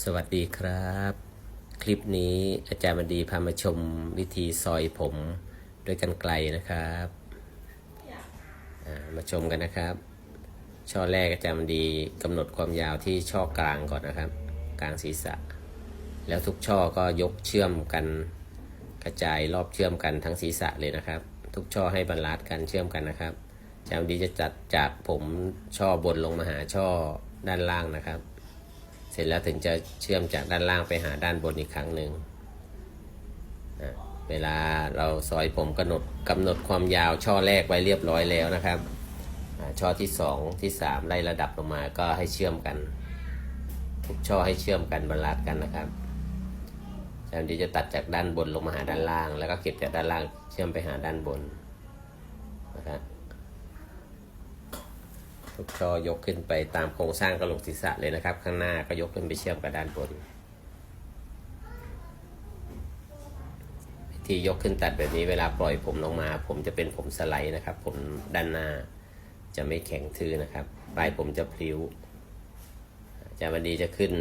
สวัสดีครับ คลิปนี้อาจารย์บดีพามาชมวิธีซอยผมด้วยกันไกลนะครับามาชมกันนะครับ ช่อแรกอาจารย์บดีกำหนดความยาวที่ช่อกลางก่อนนะครับ กลางศีรษะ แล้วทุกช่อก็ยกเชื่อมกัน กระจายรอบเชื่อมกันทั้งศีรษะเลยนะครับ ทุกช่อให้บรรลัดกันเชื่อมกันนะครับอาจารย์บดีจะจัดจากผมช่อบนลงมาหาช่อด้านล่างนะครับ เสร็จแล้วถึงจะเชื่อมจากด้านล่างไปหาด้านบนอีกครั้งหนึ่งอะเวลาเราซอยผมกำหนดกำหนดความยาวช่อแรกไว้เรียบร้อยแล้วนะครับช่อที่สองที่สามไล่ระดับลงมาก็ให้เชื่อมกัน ทุกช่อให้เชื่อมกันบรรลัดกันนะครับแล้วเดี๋ยวจะตัดจากด้านบนลงมาหาด้านล่าง แล้วก็เก็บจากด้านล่างเชื่อมไปหาด้านบนนะครับ กช่อยกขึ้นไปตามโครงสร้างกระโหลกศีรษะเลยนะครับ ข้างหน้าก็ยกขึ้นไปเชื่อมกับด้านบนวิธียกขึ้นตัดแบบนี้เวลาปล่อยผมลงมา ผมจะเป็นผมสไลด์นะครับ ผมด้านหน้าจะไม่แข็งทื่อนะครับ ปลายผมจะพลิ้วอาจารย์วันดีจะขึ้น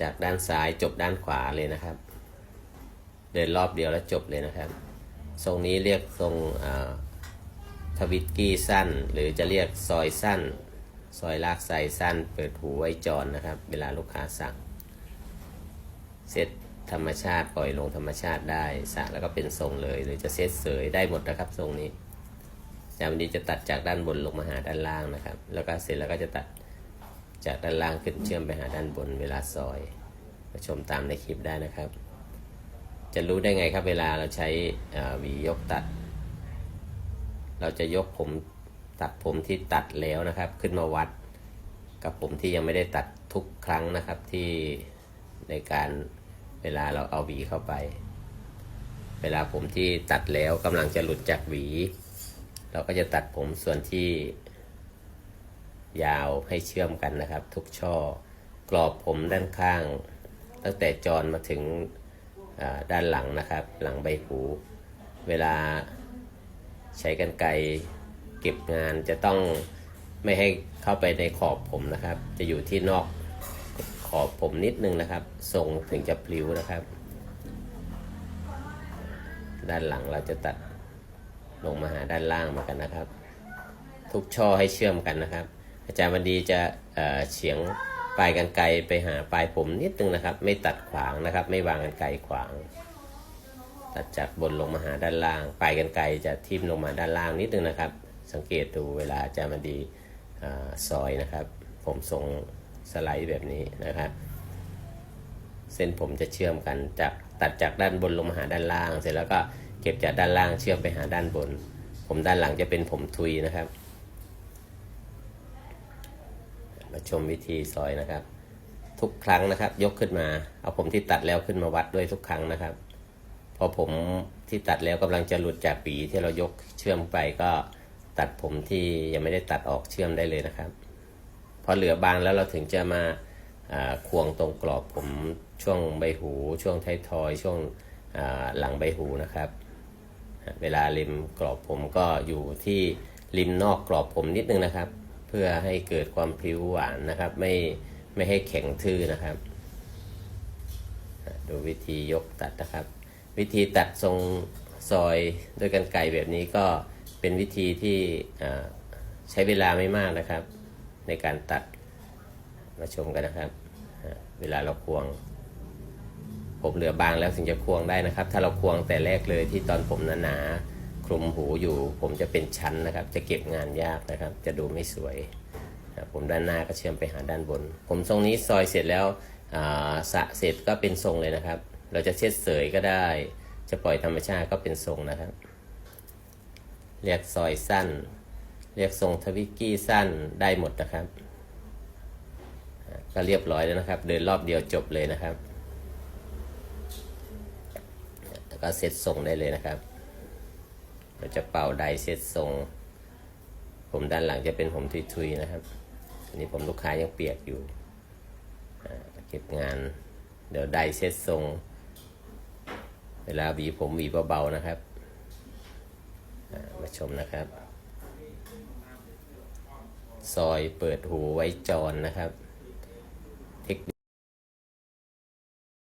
จากด้านซ้ายจบด้านขวาเลยนะครับ เดินรอบเดียวแล้วจบเลยนะครับ ทรงนี้เรียกทรงอ่า วิตกี้สั้น หรือจะเรียกซอยสั้น ซอยลากไซสั้น เปิดหูไว้จอนนะครับ เวลาลูกค้าสั่ง เซตธรรมชาติปล่อยลงธรรมชาติได้สระแล้วก็เป็นทรงเลย หรือจะเซตเสยได้หมดนะครับทรงนี้จากวันนี้จะตัดจากด้านบนลงมาหาด้านล่างนะครับ แล้วก็เสร็จแล้วก็จะตัดจากด้านล่างขึ้นเชื่อมไปหาด้านบนเวลาซอยมาชมตามในคลิปได้นะครับ จะรู้ได้ไงครับเวลาเราใช้หวียกตัด เราจะยกผมตัดผมที่ตัดแล้วนะครับ ขึ้นมาวัด กับผมที่ยังไม่ได้ตัดทุกครั้งนะครับที่ในการเวลาเราเอาหวีเข้าไป เวลาผมที่ตัดแล้วกำลังจะหลุดจากหวี เราก็จะตัดผมส่วนที่ยาวให้เชื่อมกันนะครับ ทุกช่อกรอบผมด้านข้าง ตั้งแต่จรมาถึงด้านหลังนะครับ หลังใบหู เวลา ใช้กันไกรเก็บงานจะต้องไม่ให้เข้าไปในขอบผมนะครับ จะอยู่ที่นอกขอบผมนิดนึงนะครับทรงถึงจะพลิ้วนะครับ ด้านหลังเราจะตัดลงมาหาด้านล่างเหมากันนะครับ ทุกช่อให้เชื่อมกันนะครับ อาจารย์วันดีจะเเฉียงปลายกันไกรไปหาปลายผมนิดนึงนะครับ ไม่ตัดขวางนะครับ ไม่วางกันไกรขวาง ตัดจากบนลงมาหาด้านล่างปลายกันไกรจะทิ่มลงมาด้านล่างนิดนึงนะครับ สังเกตดูเวลาจารย์มันดีอาซอยนะครับ ผมทรงสไลด์แบบนี้นะครับ เส้นผมจะเชื่อมกันจากตัดจากด้านบนลงมาหาด้านล่าง เสร็จแล้วก็เก็บจากด้านล่างเชื่อมไปหาด้านบน ผมด้านหลังจะเป็นผมทุยนะครับ มาชมวิธีซอยนะครับ ทุกครั้งนะครับ ยกขึ้นมา เอาผมที่ตัดแล้วขึ้นมาวัดด้วยทุกครั้งนะครับ อผมที่ตัดแล้วกำลังจะหลุดจากปีที่เรายกเชื่อมไปก็ตัดผมที่ยังไม่ได้ตัดออกเชื่อมได้เลยนะครับ พอเหลือบางแล้วเราถึงจะมาควงตรงกรอบผมช่วงใบหู ช่วงท้ายทอย ช่วงหลังใบหูนะครับ เวลาริมกรอบผมก็อยู่ที่ริมนอกกรอบผมนิดนึงนะครับ เพื่อให้เกิดความพลิ้วหวานนะครับ ไม่ไม่ให้แข็งทื่อนะครับ ดูวิธียกตัดนะครับ วิธีตัดทรงซอยด้วยกันไก่แบบนี้ก็เป็นวิธีที่ใช้เวลาไม่มากนะครับ ในการตัดมาชมกันนะครับ เวลาเราควง ผมเหลือบางแล้วถึงจะควงได้นะครับ ถ้าเราควงแต่แรกเลยที่ตอนผมหนาๆคลุมหูอยู่ ผมจะเป็นชั้นนะครับ จะเก็บงานยากนะครับ จะดูไม่สวยผมด้านหน้าก็เชื่อมไปหาด้านบน ผมทรงนี้ซอยเสร็จแล้วสะเสร็จก็เป็นทรงเลยนะครับ เราจะเช็ดเสยก็ได้ จะปล่อยธรรมชาติก็เป็นทรงนะครับ เรียกซอยสั้น เรียกทรงทวิกกี้สั้นได้หมดนะครับ ก็เรียบร้อยแล้วนะครับ เดินรอบเดียวจบเลยนะครับแล้วก็เซตทรงได้เลยนะครับ เราจะเป่าไดเซตทรง ผมด้านหลังจะเป็นผมทุยๆนะครับ อันนี้ผมลูกค้ายังเปียกอยู่ เก็บงาน เดี๋ยวไดเซตทรง เวลาหวีผมหวีเบาๆนะครับ มาชมนะครับ ซอยเปิดหูไว้จอนนะครับ